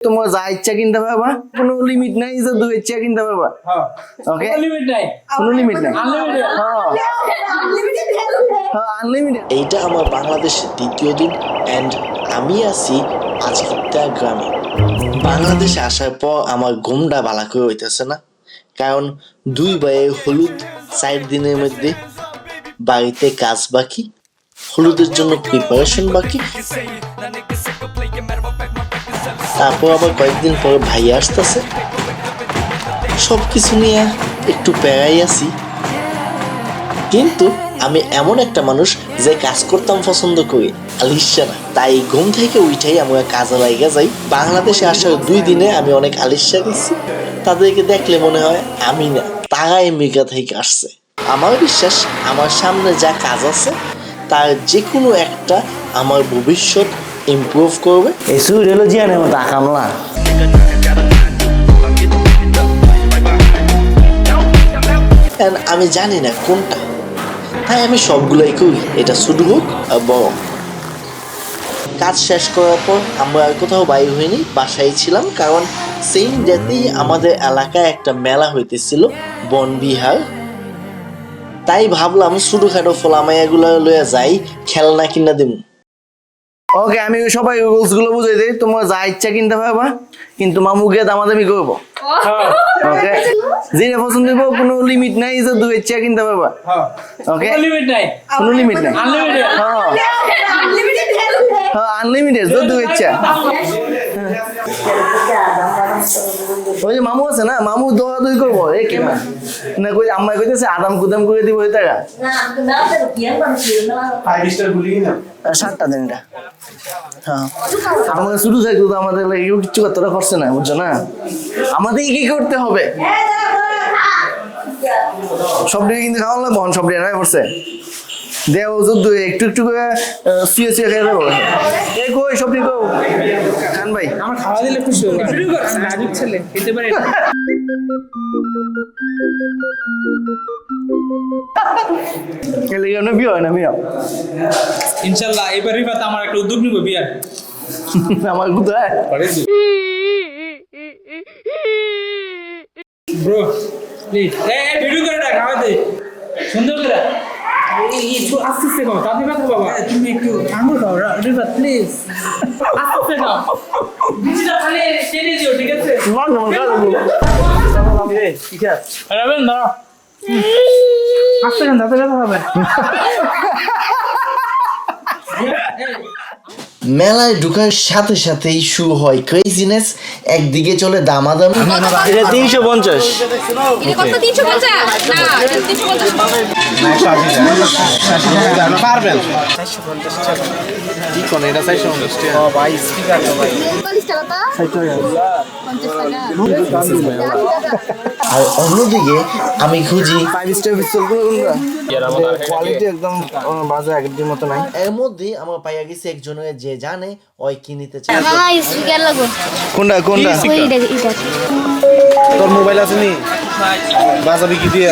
তোমার যা ইচ্ছা কিনতে পারবা কোনো লিমিট নাই যে দু ইচ্ছা কিনতে পারবা। ওকে লিমিট নাই। কোনো লিমিট নাই। আনলিমিটেড হ্যাঁ। আনলিমিটেড এইটা আমার বাংলাদেশের দ্বিতীয় দিন অ্যান্ড আমি আছি আজকিতা গ্রামে। বাংলাদেশে আসার পর আমার ঘুমটা ভালো করে হইতেছে না। কারণ দুই ভাইয়ের হলুদ চার দিনের মধ্যে বাড়িতে কাজ বাকি হলুদের জন্য প্রিপারেশন বাকি। তারপর আবার কয়েকদিন পর ভাই আসতেছে। সব কিছু নিয়ে একটু প্যারাই আছি। কিন্তু আমি এমন একটা মানুষ যে কাজ করতাম পছন্দ করি। আলিশা না। তাই ঘুম থেকে উঠাই আমরা কাজে লাইগা যাই। বাংলাদেশে আসার দুই দিনে আমি অনেক আলিশা গেছি তাদেরকে দেখলে মনে হয় আমি না, তারাই আমেরিকা থেকে আসছে। আমার বিশ্বাস, আমার সামনে যা কাজ আছে, তার যে কোনো একটা আমার ভবিষ্যৎ ইমপ্রুভ করবে? এই সুইডেলো জিয়ানের মতো আকামলা আমি জানি না কোনটা। তাই আমি সবগুলোই করি। এটা ছোট হোক বড় কাজ শেষ করার পর আমরা আর কোথাও বাইর হইনি বাসায় ছিলাম কারণ সেম ডেতেই আমাদের এলাকায় একটা মেলা হইতেছিল বনবিহার। তাই ভাবলাম ছোটখাটো ফলামাইয়াগুলো লইয়া যাই খেলনা কিনা দিব ওকে আমি সবাই রুলসগুলো বুঝাই দিই। তোমার যা ইচ্ছা কিনতে পারবা কিন্তু মামুকে দামাদামি করব। ওকে যেটা পছন্দ হইব কোনো লিমিট নাই যে দু ইচ্ছা কিনতে পারবা। ওকে লিমিট নাই। কোনো লিমিট নাই। আনলিমিটেড হ্যাঁ। হ্যাঁ আনলিমিটেড যে দু ইচ্ছা। ওই যে মামু আছে না, মামু দোয়া দই করব, এ কি না না কই কইতেছে আদাম কুদাম করে দিব টাকা। না সাতটা দিন হ্যাঁ। আমাদের শুরু থাকতো তো আমাদের কেউ কিচ্ছু করতে করছে না বুঝছ না? আমাদের কি করতে হবে? সব দিকে কিন্তু খাওয়া লাগবো, সব দিকে পড়ছে? দেও যুদ্ধ একটু একটু করে শুয়ে শুয়ে খেয়ে দেবো এ কই সব দিকে খান ভাই। আমার খাওয়া দিলে খুশি হব। শুরু কর। রাজুক ছেলে খেতে পারে। এলে কেন বিয়ে হয় না বিয়ে ইনশাল্লাহ এবার রিফাত আমার একটা উদ্যোগ নিব বিয়ার। আমার কোথায় ব্রো প্লিজ এ ভিডিও করে খাওয়া দে সুন্দর করে একটু আস্তে আস্তে খাও তাতে ব্যথা বাবা তুমি একটু আঙুল খাও রিফাত প্লিজ আস্তে আস্তে খাও বিচিটা খালি টেনে দিও ঠিক আছে? তোমার কেমন কাজ রাবেন দাঁড়াও। আস্তে খান তাতে ব্যথা হবে। মেলায় ঢুকার সাথে সাথেই শুরু হয় ক্রেজিনেস একদিকে চলে দামাদামি। এটা তিনশো পঞ্চাশ। পারবেন। আর অন্যদিকে আমি খুঁজি ফাইভ স্টার পিস্তলগুলো কোয়ালিটি একদম আহ, বাজে আগের মতো নাই। এর মধ্যে আমার পাইয়া গেছে একজনের যে জানে ওই কি নিতে চায়। স্পিকার লাগো কোনটা কোনটা? তোর মোবাইল আছে নি? বাজাবি কি দিয়ে?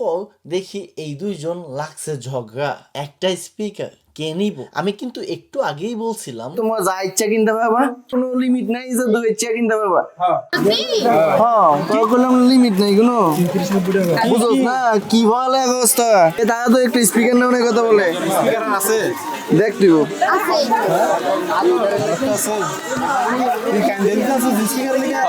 পর দেখি এই দুইজন লাগছে ঝগড়া একটা স্পিকার কে নিব? আমি কিন্তু একটু আগেই বলছিলাম। তোমার যা ইচ্ছা কিনতে পারবা। কোনো লিমিট নাই যে দু ইচ্ছা কিনতে পারবা। হ্যাঁ। তোর কোনো লিমিট নাই কোনো। বুঝোস না কি ভালো অবস্থা? এ তারা তো একটু স্পিকার নেওয়ার কথা বলে। স্পিকার আছে। দেখ তুই ক্যান্ডেল আছে স্পিকার লিখা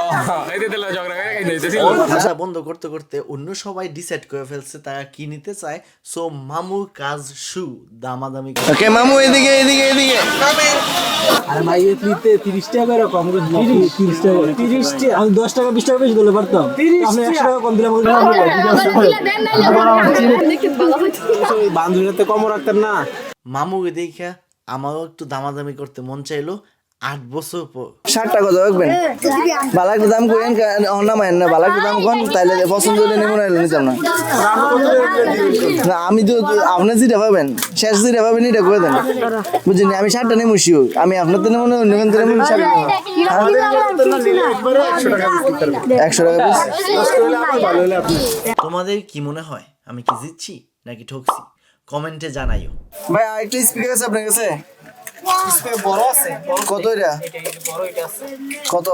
ভাষা বন্ধ করতে করতে অন্য সবাই ডিসাইড করে ফেলছে তারা কি নিতে চায়। সো মামুর কাজ শু দামাদামি করে। ওকে মামু এদিকে এদিকে এদিকে। আরে ভাই টাকা করে কম করে দিলাম। তিরিশ? টাকা তিরিশ টাকা আমি দশ টাকা বিশ টাকা বেশি দিলে পারতাম। আপনি টাকা কম দিলাম। বান্ধবীরা তো কম রাখতেন না। মামুকে দেখে আমারও একটু দামাদামি করতে মন চাইলো। আট বছর পর। কত রাখবেন? বালা একটু দাম করেন না মায়েন না বালা একটু দাম কন? তাইলে পছন্দ হলে নেব না নিতাম না। না আমি তো আপনি যেটা পাবেন শেষ যেটা পাবেন এটা করে দেন। আমি ষাটটা নেব শিওর আমি আপনার তো নেব না নেবেন তো ষাট একশো টাকা পিস তোমাদের কি মনে হয়? আমি কি জিতছি নাকি ঠকছি? কমেন্টে জানাইও। ভাই আরেকটা স্পিকার আছে আপনার কাছে? বড় আছে? কত এটা? বড় এটা আছে কত?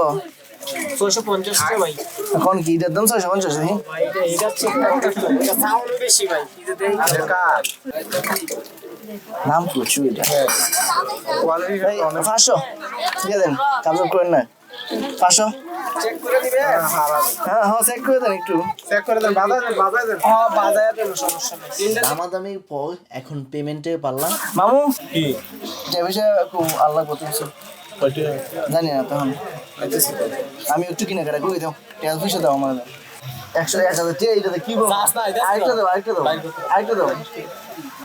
ছয়শো পঞ্চাশ ভাই। এখন কি এটার দাম ছয়শো পঞ্চাশ ভাই এটা এটা হচ্ছে এটা সাউন্ড বেশি ভাই। নাম প্রচুর এটা পাঁচশো। ঠিক আছে কাজ করেন না। পাঁচশো? চেক করে দিবে হ্যাঁ হ্যাঁ চেক করে দেন একটু। চেক করে দেন বাজার দেন বাজার দেন। হ্যাঁ বাজারে দেন সমস্যা নেই। দামাদামির পর এখন পেমেন্টের পাল্লা মামু? কি? যে বিষয়ে খুব আল্লাহ করতে কিছু জানি না তখন। আমি একটু কিনে কাটা করে দাও তেল পয়সা দাও আমার। একশো এক হাজার এইটাতে কি বলব? আরেকটা দাও আরেকটা দাও। আরেকটা দাও।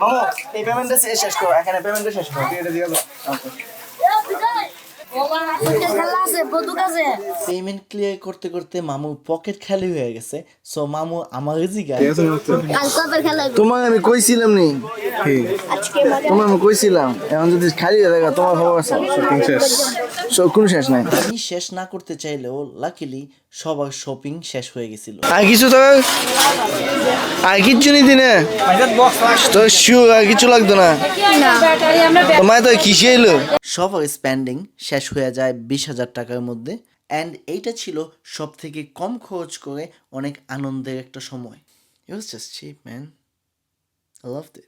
মামু এই পেমেন্টটা শেষ করো এখানে পেমেন্টটা শেষ করো। এটা দিয়ে দাও পেমেন্ট ক্লিয়ার করতে করতে মামু পকেট খালি হয়ে গেছে। সো মামু আমার জিগা খেলা তোমার আমি কইছিলাম নি। তোমার আমি কইছিলাম এখন যদি খালি হয়ে থাকে তোমার খবর আছে। সব কোনো শেষ নাই। আমি শেষ না করতে চাইলেও লাকিলি সবার শপিং শেষ হয়ে গেছিল। আর কিছু তো? আর নিতি না তো শিওর আর কিছু লাগতো না? তোমার তো কিসে এলো? সবার স্পেন্ডিং শেষ ক্যাশ হয়ে যায় বিশ হাজার টাকার মধ্যে। অ্যান্ড এইটা ছিল সব থেকে কম খরচ করে অনেক আনন্দের একটা সময়। Use just cheap man love did